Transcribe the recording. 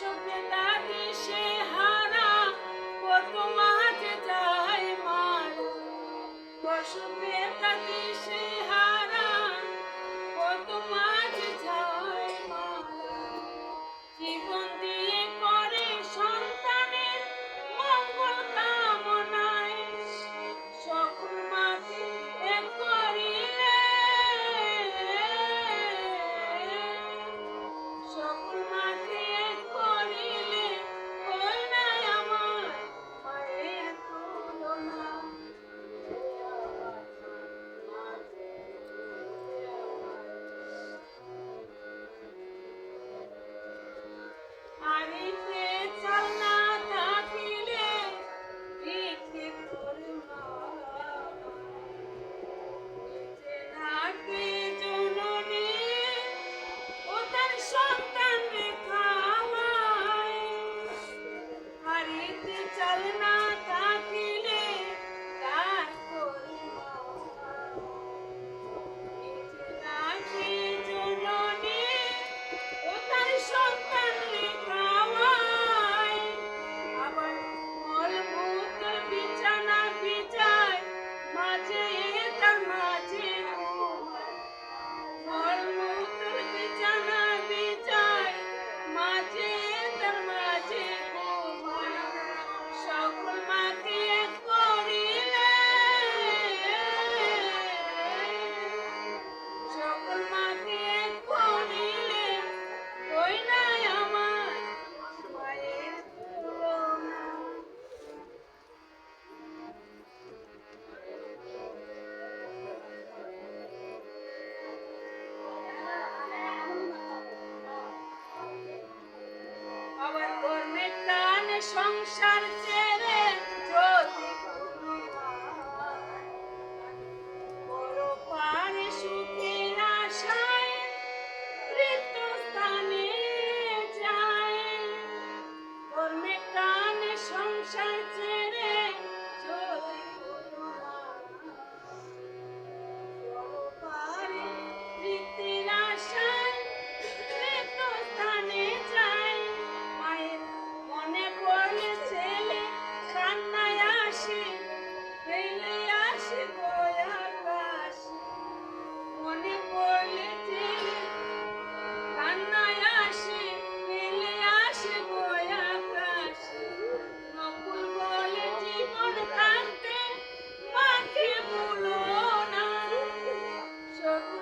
সভ্যতা দেশে হারা? কত মাঝে যায় মাল। সভ্যতা দেশে হারা? কত মাঝে যায় আমার কর্মের টান সংসার চেয়ে Krishna